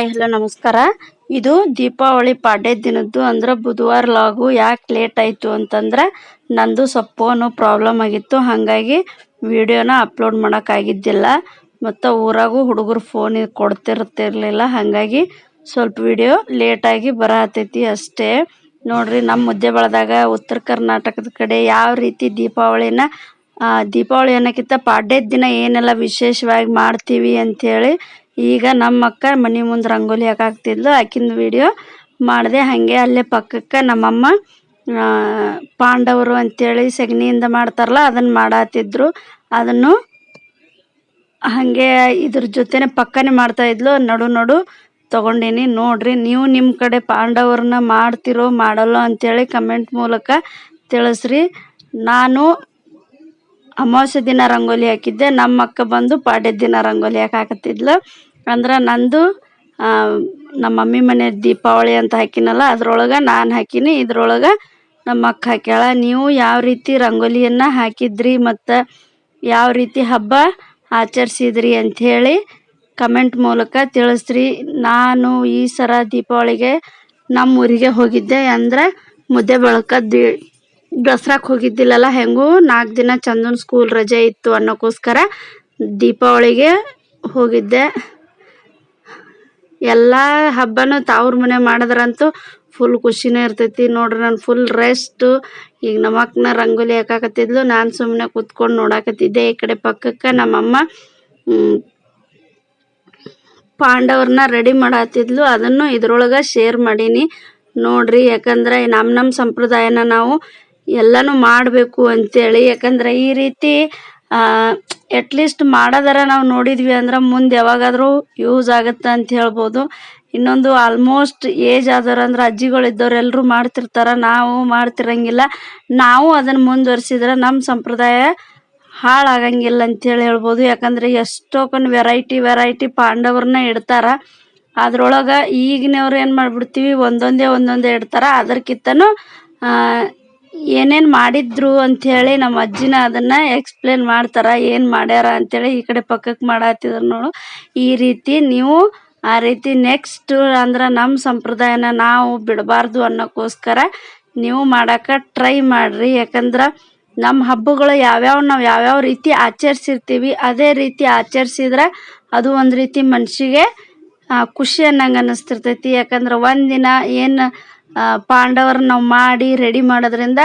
Hi, hello, ನಮಸ್ಕಾರ. ಇದು ದೀಪಾವಳಿ ಪಾಡ್ಯ ದಿನದ್ದು ಅಂದ್ರೆ ಬುಧವಾರ ಲಾಗು ಯಾಕೆ ಲೇಟ್ ಆಯಿತು ಅಂತಂದ್ರೆ ನಂದು ಸ್ವಲ್ಪ ಪ್ರಾಬ್ಲಮ್ ಆಗಿತ್ತು. ಹಾಗಾಗಿ ವಿಡಿಯೋನ ಅಪ್ಲೋಡ್ ಮಾಡೋಕ್ಕಾಗಿದ್ದಿಲ್ಲ ಮತ್ತು ಊರಾಗೂ ಹುಡುಗರು ಫೋನ್ ಕೊಡ್ತಿರ್ತಿರ್ಲಿಲ್ಲ. ಹಾಗಾಗಿ ಸ್ವಲ್ಪ ವಿಡಿಯೋ ಲೇಟಾಗಿ ಬರಹತ್ತೈತಿ ಅಷ್ಟೇ. ನೋಡ್ರಿ ನಮ್ಮ ಮುದ್ದೆ ಬಳದಾಗ ಉತ್ತರ ಕರ್ನಾಟಕದ ಕಡೆ ಯಾವ ರೀತಿ ದೀಪಾವಳಿನ ದೀಪಾವಳಿ ಅನ್ನೋಕ್ಕಿಂತ ಪಾಡ್ಯದ ದಿನ ಏನೆಲ್ಲ ವಿಶೇಷವಾಗಿ ಮಾಡ್ತೀವಿ ಅಂಥೇಳಿ ಈಗ ನಮ್ಮ ಅಕ್ಕ ಮನೆ ಮುಂದೆ ರಂಗೋಲಿ ಹಾಕಾಕ್ತಿದ್ಲು ಆಕಿನ ವಿಡಿಯೋ ಮಾಡಿದೆ ಹಾಗೆ ಅಲ್ಲೇ ಪಕ್ಕಕ್ಕೆ ನಮ್ಮಮ್ಮ ಪಾಂಡವರು ಅಂತೇಳಿ ಸಗಣಿಯಿಂದ ಮಾಡ್ತಾರಲ್ಲ ಅದನ್ನು ಮಾಡತ್ತಿದ್ರು ಅದನ್ನು ಹಾಗೆ ಇದ್ರ ಜೊತೆನೆ ಪಕ್ಕನೆ ಮಾಡ್ತಾಯಿದ್ಲು ನಡು ನಡು ತಗೊಂಡೀನಿ, ನೋಡ್ರಿ ನೀವು ನಿಮ್ಮ ಕಡೆ ಪಾಂಡವ್ರನ್ನ ಮಾಡ್ತಿರೋ ಮಾಡಲ್ಲೋ ಅಂತೇಳಿ ಕಮೆಂಟ್ ಮೂಲಕ ತಿಳಿಸ್ರಿ. ನಾನು ಅಮಾವಾಸ್ಯೆ ದಿನ ರಂಗೋಲಿ ಹಾಕಿದ್ದೆ. ನಮ್ಮ ಅಕ್ಕ ಬಂದು ಪಾಡ್ಯದ ದಿನ ರಂಗೋಲಿ ಹಾಕತ್ತಿದ್ಲು. ಅಂದ್ರೆ ನಂದು ನಮ್ಮ ಮಮ್ಮಿ ಮನೆ ದೀಪಾವಳಿ ಅಂತ ಹಾಕಿನಲ್ಲ, ಅದ್ರೊಳಗೆ ನಾನು ಹಾಕಿನಿ. ಇದ್ರೊಳಗೆ ನಮ್ಮ ಅಕ್ಕ ಹಾಕ್ಯಾಳ, ನೀವು ಯಾವ ರೀತಿ ರಂಗೋಲಿಯನ್ನು ಹಾಕಿದ್ರಿ ಮತ್ತು ಯಾವ ರೀತಿ ಹಬ್ಬ ಆಚರಿಸಿದ್ರಿ ಅಂಥೇಳಿ ಕಮೆಂಟ್ ಮೂಲಕ ತಿಳಿಸ್ರಿ. ನಾನು ಈ ಸರ ದೀಪಾವಳಿಗೆ ನಮ್ಮ ಊರಿಗೆ ಹೋಗಿದ್ದೆ. ಅಂದ್ರೆ ಮುದ್ದೆ ಬಳಕದ್ದು ದಸ್ರಾಕ್ ಹೋಗಿದ್ದಿಲ್ಲಲ್ಲ ಹೆಂಗೂ? ನಾಲ್ಕು ದಿನ ಚಂದನ್ ಸ್ಕೂಲ್ ರಜೆ ಇತ್ತು ಅನ್ನೋಕ್ಕೋಸ್ಕರ ದೀಪಾವಳಿಗೆ ಹೋಗಿದ್ದೆ. ಎಲ್ಲ ಹಬ್ಬನೂ ತಾವ್ರ ಮನೆ ಮಾಡಿದ್ರಂತೂ ಫುಲ್ ಖುಷಿನೇ ಇರ್ತೈತಿ. ನೋಡ್ರಿ ನಾನು ಫುಲ್ ರೆಸ್ಟು ಈಗ ನಮ್ಮ ಅಕ್ಕನ ರಂಗೋಲಿ ಹಾಕಾಕತ್ತಿದ್ಲು. ನಾನು ಸುಮ್ಮನೆ ಕೂತ್ಕೊಂಡು ನೋಡಾಕತ್ತಿದ್ದೆ. ಈ ಕಡೆ ಪಕ್ಕಕ್ಕೆ ನಮ್ಮಮ್ಮ ಪಾಂಡವ್ರನ್ನ ರೆಡಿ ಮಾಡತ್ತಿದ್ಲು ಅದನ್ನು ಇದ್ರೊಳಗೆ ಶೇರ್ ಮಾಡೀನಿ. ನೋಡ್ರಿ, ಯಾಕಂದ್ರೆ ನಮ್ಮ ನಮ್ಮ ಸಂಪ್ರದಾಯನ ನಾವು ಎಲ್ಲನೂ ಮಾಡಬೇಕು ಅಂತೇಳಿ. ಯಾಕಂದ್ರೆ ಈ ರೀತಿ ಅಟ್ಲೀಸ್ಟ್ ಮಾಡೋದರ ನಾವು ನೋಡಿದ್ವಿ ಅಂದ್ರೆ ಮುಂದೆ ಯಾವಾಗಾದರೂ ಯೂಸ್ ಆಗುತ್ತೆ ಅಂತ ಹೇಳ್ಬೋದು. ಇನ್ನೊಂದು ಆಲ್ಮೋಸ್ಟ್ ಏಜ್ ಆದವ್ರು ಅಂದ್ರೆ ಅಜ್ಜಿಗಳು ಇದ್ದವ್ರು ಎಲ್ಲರೂ ಮಾಡ್ತಿರ್ತಾರೆ, ನಾವು ಮಾಡ್ತಿರಂಗಿಲ್ಲ. ನಾವು ಅದನ್ನು ಮುಂದುವರಿಸಿದ್ರೆ ನಮ್ಮ ಸಂಪ್ರದಾಯ ಹಾಳಾಗಂಗಿಲ್ಲ ಅಂತೇಳಿ ಹೇಳ್ಬೋದು. ಯಾಕಂದ್ರೆ ಎಷ್ಟೋಕನ್ ವೆರೈಟಿ ವೆರೈಟಿ ಪಾಂಡವ್ರನ್ನ ಇಡ್ತಾರೆ. ಅದ್ರೊಳಗೆ ಈಗಿನವ್ರು ಏನು ಮಾಡ್ಬಿಡ್ತೀವಿ, ಒಂದೊಂದೇ ಒಂದೊಂದೇ ಇಡ್ತಾರೆ. ಅದಕ್ಕಿಂತನೂ ಏನೇನು ಮಾಡಿದ್ರು ಅಂತ ಹೇಳಿ ನಮ್ಮ ಅಜ್ಜಿನ ಅದನ್ನ ಎಕ್ಸ್ಪ್ಲೇನ್ ಮಾಡ್ತಾರ, ಏನು ಮಾಡ್ಯಾರ ಅಂತೇಳಿ ಈ ಕಡೆ ಪಕ್ಕಕ್ಕೆ ಮಾಡತ್ತಿದ್ರು ನೋಡು. ಈ ರೀತಿ ನೀವು ಆ ರೀತಿ ನೆಕ್ಸ್ಟ್ ಅಂದ್ರೆ ನಮ್ಮ ಸಂಪ್ರದಾಯನ ನಾವು ಬಿಡಬಾರ್ದು ಅನ್ನೋಕ್ಕೋಸ್ಕರ ನೀವು ಮಾಡಾಕ ಟ್ರೈ ಮಾಡ್ರಿ. ಯಾಕಂದ್ರೆ ನಮ್ಮ ಹಬ್ಬಗಳು ಯಾವ್ಯಾವ ನಾವು ಯಾವ್ಯಾವ ರೀತಿ ಆಚರಿಸಿರ್ತೀವಿ, ಅದೇ ರೀತಿ ಆಚರಿಸಿದ್ರೆ ಅದು ಒಂದು ರೀತಿ ಮನ್ಸಿಗೆ ಖುಷಿ ಅನ್ನಂಗೆ ಅನ್ನಿಸ್ತಿರ್ತೈತಿ ಯಾಕಂದ್ರೆ ಒಂದಿನ ಏನು ಪಾಂಡವ್ರನ್ನ ನಾವು ಮಾಡಿ ರೆಡಿ ಮಾಡೋದ್ರಿಂದ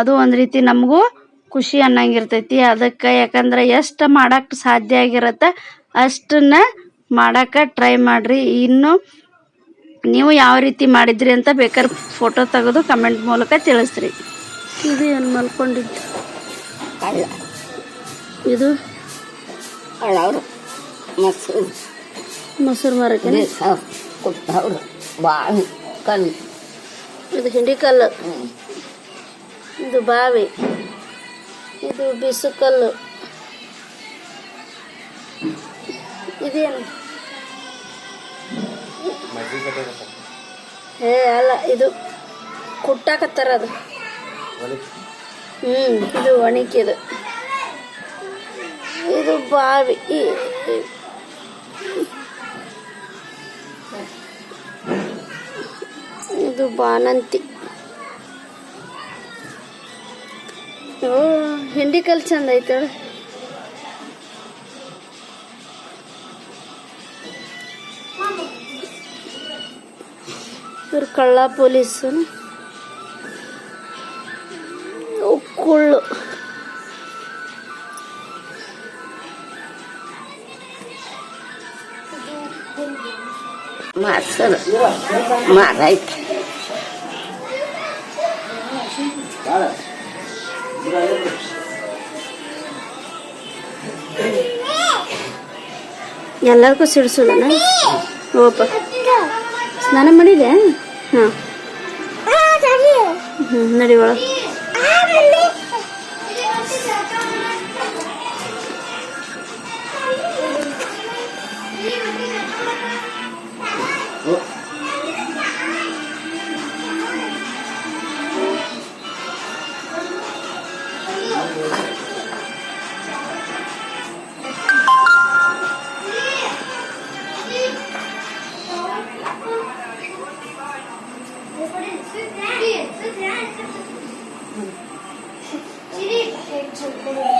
ಅದು ಒಂದು ರೀತಿ ನಮಗೂ ಖುಷಿ ಅನ್ನಂಗಿರ್ತೈತಿ. ಅದಕ್ಕೆ ಯಾಕಂದ್ರೆ ಎಷ್ಟು ಮಾಡಕ್ಕೆ ಸಾಧ್ಯ ಆಗಿರತ್ತೆ ಅಷ್ಟನ್ನ ಮಾಡಕ್ಕೆ ಟ್ರೈ ಮಾಡಿರಿ. ಇನ್ನು ನೀವು ಯಾವ ರೀತಿ ಮಾಡಿದ್ರಿ ಅಂತ ಬೇಕಾದ್ರೆ ಫೋಟೋ ತೆಗೆದು ಕಮೆಂಟ್ ಮೂಲಕ ತಿಳಿಸ್ರಿ. ಇದು ಏನು ಮಲ್ಕೊಂಡಿದ್ದು? ಕಳ್ಳ ಇದು? ಕಳ್ಳವ್ರು ಮೊಸರು. ಮೊಸರು ಮಾರಕ್ಕೆ ಕೊಟ್ಟವ್ರು. ಭಾಳ ಕಲ್ಲು ಇದು ಹಿಂಡಿಕಲ್ಲು. ಇದು ಬಾವಿ. ಇದು ಬಿಸುಕಲ್ಲು. ಇದೇನು? ಏ ಅಲ್ಲ ಇದು ಕುಟ್ಟಾಕತ್ತಾರ ಅದು. ಹ್ಞೂ ಇದು ಒಣಕಿದು. ಇದು ಬಾವಿ. ಇದು ಬಾನಂತಿ ಓ ಹಿಂಡಿಕಲ್ ಚಂದ ಐತ. ಇವ್ರು ಕಳ್ಳ ಪೊಲೀಸು. ಕುಳ್ಳು. ಮೊಸರು ಮಾರೈತೆ ಎಲ್ಲರಿಗೂ ಸಿಡಿಸೋಣ ಓಪ. ಸ್ನಾನ ಮಾಡಿದೆ ಹಾಂ. ಹ್ಞೂ ನಡಿ 집이 백천포로